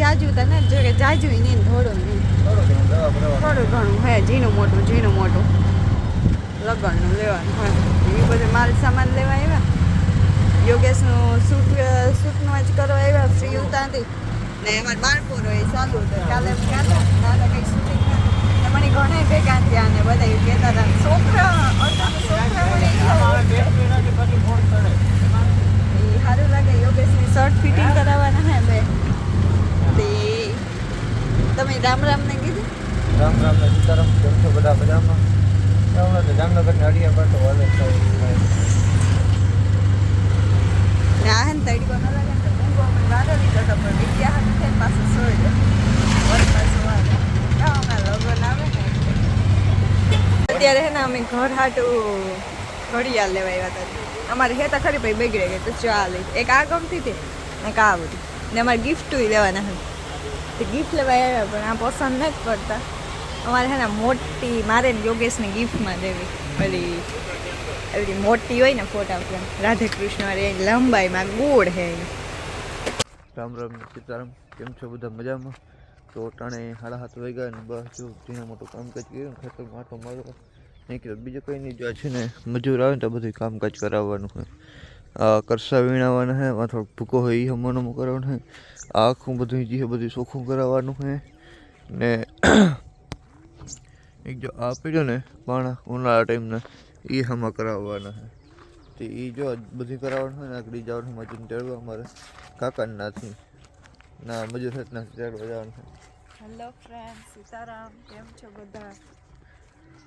જાજુ તો ને જો કે જાજુ નહીં ને થોડું નહીં. થોડું ઘણું હે, ઝીણું મોટું ઝીણું મોટું. લગનનું લેવાનું હોય એ બધું માલ સામાન લેવા આવ્યા. યોગેશનું સૂટ સૂટનું જ કરવા આવ્યા, ફ્રી ઉતારતી ને એમાં બાળપુર હોય ચાલુ હતું. કાલે એમ કહેતા, દાદા કંઈ શૂટિંગ મને ઘણા ભેગા થયા ને બધા કહેતા હતા, છોકરા સારું લાગે, યોગેશની શર્ટ ફિટિંગ કરાવવાના હે બે. તે રામ રામ ને કીધું? રામ રામ ને સીતારામ કેમ છો બધા મજામાં હમણાં તો જામનગરની અડિયા પાટો વાલે થાય ને આ હે ને તડકો ન લાગે ને તો ઊંઘો મને વાદળી જતો પણ વિદ્યા હાથ ને પાછું સોઈ આવે ના અમારા લગ્ન આવે ને અત્યારે હે ને અમે ઘર હાટું ઘડિયાળ લેવા આવ્યા હતા. અમારે હેતા ખરી ભાઈ બગડે ગઈ. તો ચાલે એક આ ગમતી હતી ને એક આ બધી. ને અમારે ગિફ્ટ લેવાના હતા. ગિફ્ટ લેવા આવ્યા પણ આ પસંદ નથી પડતા અમારે છે ને મોટી, મારે યોગેશને ગિફ્ટમાં દેવી પેલી, એવી મોટી હોય ને ફોટા ફ્રેમ રાધે કૃષ્ણ વાળી લંબાઈમાં ગોળ હે. રામ રામ, સીતારામ, કેમ છો બધા મજામાં? તો ટાણે હાડા હાથ વહી ગયા ને બસ જો ઝીણા મોટું કામકાજ કર્યું ખેતર માટો મારવા. નીકળ્યો બીજું કંઈ નહીં, જો છે ને મજૂર આવે ને તો બધું કામકાજ કરાવવાનું હોય. કરસા વીણાવાના હે, માથો ભૂકો હોય એ હમણાં કરવાનું હે. આખું બધું જે બધું ચોખ્ખું કરાવવાનું હે. ને એક જો આ પીડ્યો ને પાણા ઉનાળા ટાઈમના એ હમા કરાવવાના હે. તે એ જો બધી કરાવવાનું હોય ને, આગળ જવાનું મજૂર ચડવા અમારે કાકાનાથી. ના મજૂર હાથ ચડવા જવાનું હેલો ફ્રેન્ડ સીતારામ, કેમ છો બધા?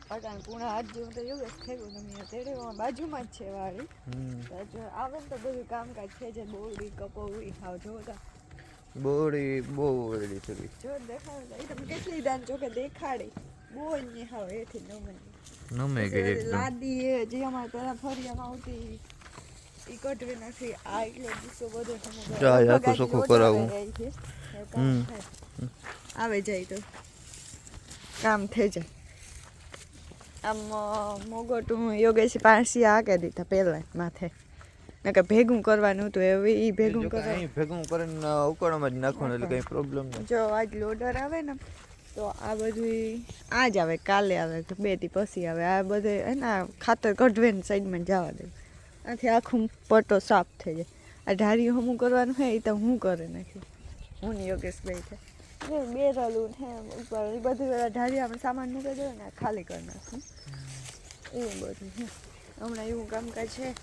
અટાણ પૂણા હાથ જેવું તો એવું જ થયું તમે તેડે બાજુમાં જ છે વાળી. જો આવે ને તો બધું કામકાજ થઈ જાય બોરડી કપોવી હાવ તો બોડી બહુ વેડી થઈ જો દેખાડે તમે કેટલી દાન જો કે દેખાડી. બહુ ને હાવ એથી નમે. નમે ગઈ લાદી એ જે અમારે પેલા ફરિયામાં આવતી ઈ કટવી નથી આ એટલો ગુસ્સો બધો સમજો જા, કરાવું. આવે જાય તો. કામ થઈ જાય. આમ મોગોટું યોગેશ પારસી આ કે દીધા પહેલા માથે. ને કે ભેગું કરવાનું હતું એવી ઈ ભેગું જો કે કરવા અહીં ભેગું કરીને ઉકાળામાં જ નાખવાનું એટલે કંઈ પ્રોબ્લેમ નહીં જો આજ લોડર આવે ને તો આ બધું આજ આવે કાલે આવે કે બેથી પછી આવે. આ બધે એના ખાતર કઢવે ને સાઈડમાં જવા દે આથી આખું પટો સાફ થઈ જાય. આ ઢારી હમું કરવાનું હોય એ તો હું કરે નાખી. હું ને યોગેશભાઈ છે ને બે રલું ને ઉપર બધું પેલા ઢારી આપણે સામાન મૂકી દેવું ને ખાલી કરી નાખું એવું બધું હમણાં એવું કામકાજ છે.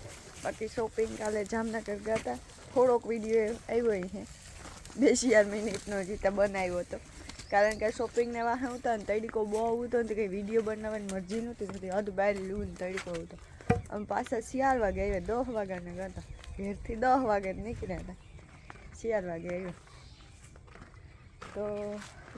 બાકી શોપિંગ કાલે જામનગર ગયા હતા થોડોક વીડિયો આવ્યો છે બે ચાર મિનિટનો જીતા બનાવ્યો હતો. કારણ કે શોપિંગને વાહન હતા ને તડીકો બહુ આવતો ને તો કંઈ વીડિયો બનાવવાની મરજી નહોતી થતી. અધ બહાર લૂન તડીકો આવતો. અમે પાછા શિયાળ વાગે આવ્યા. દસ વાગ્યાને ગયા હતા ઘેરથી દસ વાગે નીકળ્યા હતા શિયાળ વાગે આવ્યા. તો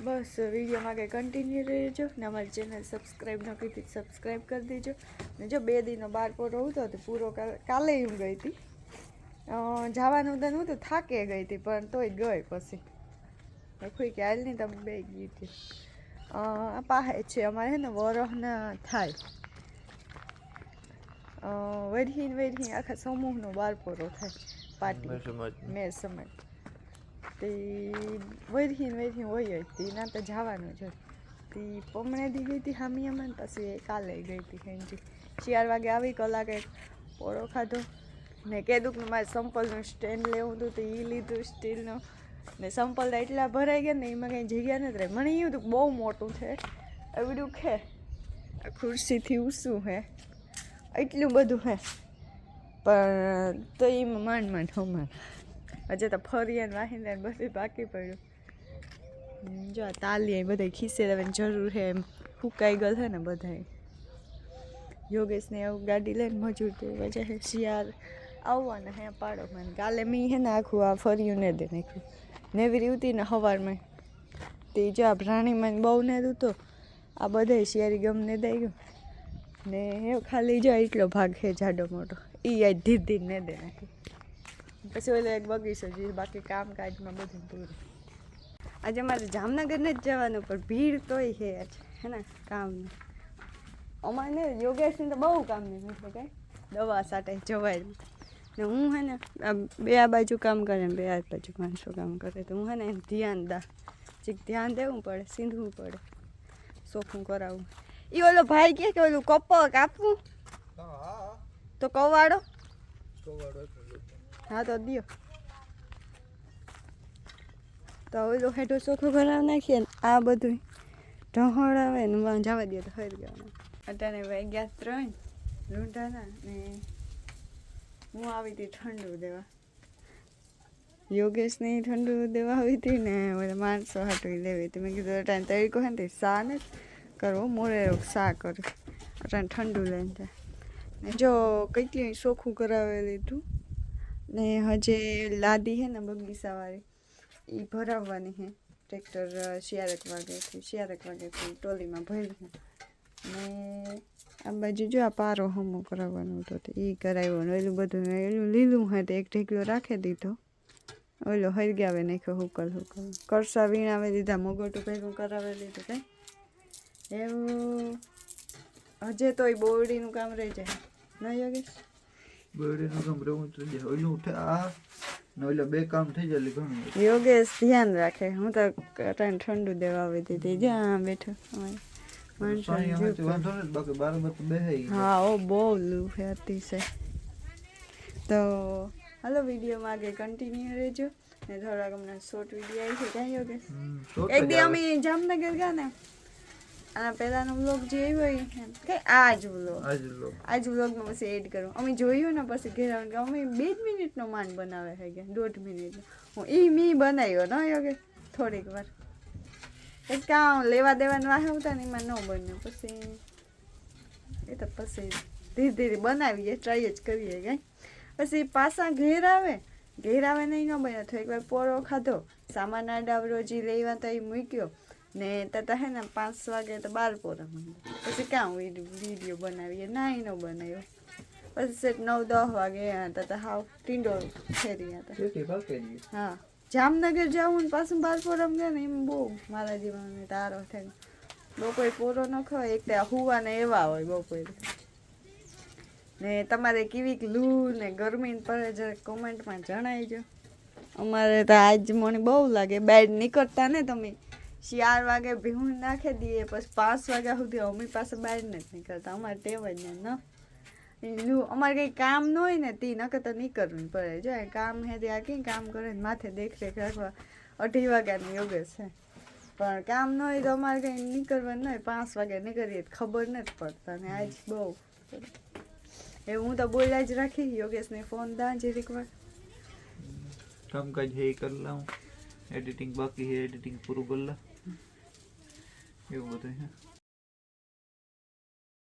બસ વિડીયોમાં કંઈ કન્ટિન્યુ રહેજો ને અમારી ચેનલ સબસ્ક્રાઈબ ન કરી સબસ્ક્રાઈબ કરી દેજો. ને જો બે દિનનો બાર પૂરો હતો તો પૂરો કાલે હું ગઈ હતી. જવાનું તો નહોતું થાકે ગઈ હતી પણ તોય ગઈ પછી. લખું કે હાલ નહીં તમે બે ગઈ હતી. આ પાસે છે અમારે છે ને વરહના થાય. વરહીને વરહી આખા સમૂહનો બારપોરો થાય. પાર્ટી મેં સમજ મેં સમજ. તે વરહીને વરહી હોય જ તે, ના તો જવાનું જ તે પમણે દી ગઈ હતી હામી અમને, પછી કાલે ગઈ હતી હેંજી ચાર વાગે આવી કલાકે પોળો ખાધો. ને કીધું કે મારે સંપલનું સ્ટેન્ડ લેવું હતું, તો એ લીધું સ્ટીલનું. ને સંપલ એટલા ભરાઈ ગયા ને એમાં કંઈ જગ્યા નથી રહી. મને એવું હતું બહુ મોટું છે. એવું દુઃખે આ ખુરશીથી ઊંચું હે. એટલું બધું હે. પણ તો એમાં માંડ માંડ હમાન હજે તો ફરિયાન વાહીને બધું બાકી પડ્યું. જો તાલી બધા ખીસે દેવાની જરૂર છે, એમ ફૂકાઈ ગયેલ છે ને બધાય. યોગેશને એવું ગાડી લઈને મજૂર તો વજે છે, શિયાળ આવવાના હે પાડો મને કાલે મેં હે ને આખું આ ફર્યું ને દે નાખ્યું. નેવી રીવતી ને સવારમાં તે જો આ પ્રાણીમાં બહુ ને દૂતો આ બધા શિયારી ગમને દઈ ગયું. ને એ ખાલી જો એટલો ભાગ છે જાડો મોટો. એ આ ધીર ધીર ને દે નાખી પછી ઓલો એક બગીચો જોઈએ બાકી કામકાજમાં બધું પૂરું. આજે મારે જામનગરને જ જવાનું પણ ભીડ તોય છે આજ હે ને કામનું. અમારે યોગેશને તો બહુ કામની એટલે કાંઈ. દવા સાટે જવાય ને હું હે ને આ બે આ બાજુ કામ કરે ને બે આ બાજુ માણસો કામ કરે તો હું હે ને એમ ધ્યાન દા. ચીક ધ્યાન દેવું પડે સીંધવું પડે. ચોખ્ખું કરાવવું એ ઓલો ભાઈ કહે કે ઓલું કપ્પો કાપવું તો કવાડો. કવાડો હા તો દિયો. તો ઓલો હેઠો ચોખ્ખો કરાવી નાખીએ ને આ બધું ઢહોળ આવે ને વાં જવા દે તો હરી જવાનું. અત્યારે વાગ્યા ત્રણ લૂંટાના ને હું આવી હતી ઠંડુ દેવા. યોગેશને ઠંડુ દેવા આવી હતી ને બધા માણસો હાટવી લેવી હતી. મેં કીધું અટાણે તરીકો હે ને તે સા ને કરવો મોરે સા કરું અટાણે ઠંડુ લઈને જાય. ને જો કેટલી ચોખ્ખું કરાવી લીધું ને હજે લાદી હે ને બગીચાવાળી એ ભરાવવાની હે. ટ્રેક્ટર શિયારક વાગેથી શિયારક વાગેથી ટોલીમાં ભરી ને આ બાજુ જો આ પારો હમો કરાવવાનો હતો તો એ કરાવ્યો ને એલું બધું એલું લીલું તો એક ઢેકલો રાખી દીધો. ઓલો હરગાવે નાખ્યો હુકલ હુકલ. કરસા વીણાવે દીધા, મગોટું ભેગું કરાવે લીધું કઈ. એવું. હજે તોય બોરડીનું કામ રહી જાય. ન યોગેશ? બરડીનું કામ રહેવું જાય ઓલું ઉઠે આ ને ઓલા બે કામ થઈ જાય ઘણું યોગેશ ધ્યાન રાખે હું તો ટાઈમ ઠંડુ દેવા આવી દીધી જ્યાં બેઠો. હા ઓ બહુ લૂ છે તો હાલો વિડીયોમાં આગળ કન્ટિન્યુ રહેજો ને થોડાક શોર્ટ વીડિયો આવી છે ક્યાં યોગેશ એક જ દી અમે જામનગર ગયા ને આના પહેલાનો વ્લોગ જે આવ્યો હોય કે આ જ વ્લોગ આ જ વ્લોગમાં પછી એડ કરું. અમે જોયું ને પછી ઘેર કે અમે બે જ મિનિટનો માંડ બનાવે છે કે દોઢ મિનિટનો હું ઈ મી બનાવ્યો ન યોગે થોડીક વાર. એક કામ લેવા દેવાનું વાહે હતા ને એમાં ન બન્યું. પછી એ તો પછી ધીરે ધીરે બનાવીએ ટ્રાય જ કરીએ કઈ. પછી પાછા ઘેર આવે. ઘેર આવે નહીં ન બન્યો. થોડીક વાર પોરો ખાધો સામાન આડાવરો જે લેવા તો એ મૂક્યો. ને તતા હે ને પાંચ વાગે તો બાર પોરા માંડ્યા પછી ક્યાં વીડિયો બનાવીએ? ના ન બનાવ્યો. પછી સેટ નવ દસ વાગે તતા હાવ ટીંડો ફેરી હતા હા. જામનગર જવું ને પાછું બાર પોરમ ગયા ને એમ બહુ મારા જીવનને તારો થાય બપોરે પૂરો ન ખવાય એક ત્યાં હુવા ને એવા હોય બપોરે. ને તમારે કેવીક લૂ ને ગરમી પડે જરા કોમેન્ટમાં જણાવજો અમારે તો આજ મને બહુ લાગે. બેડ નીકળતા ને તમે. ચાર વાગે ભીહું નાખી દઈએ, પછી પાંચ વાગ્યા સુધી અમી પાસે બહાર નથી નીકળતા. અમારે ટેવ જ ને. અમારે કંઈ કામ ન હોય ને તે, નકર તો નીકળવું પડે. જો કામ હે ત્યાં કંઈ કામ કરે માથે દેખરેખ રાખવા અઢી વાગ્યાનું યોગ છે. પણ કામ ન હોય તો અમારે કંઈ નીકળવાનું કરવાનું હોય. પાંચ વાગે નીકળીએ ખબર નથી પડતા. ને આજ બહુ. એ હું તો બોલ્યા જ રાખી. યોગેશને ફોન દાં જરીક વાર. કામકાજ હે કરી લઉં. એડિટિંગ બાકી હે એડિટિંગ પૂરું કરી લઉં એવું બધું છે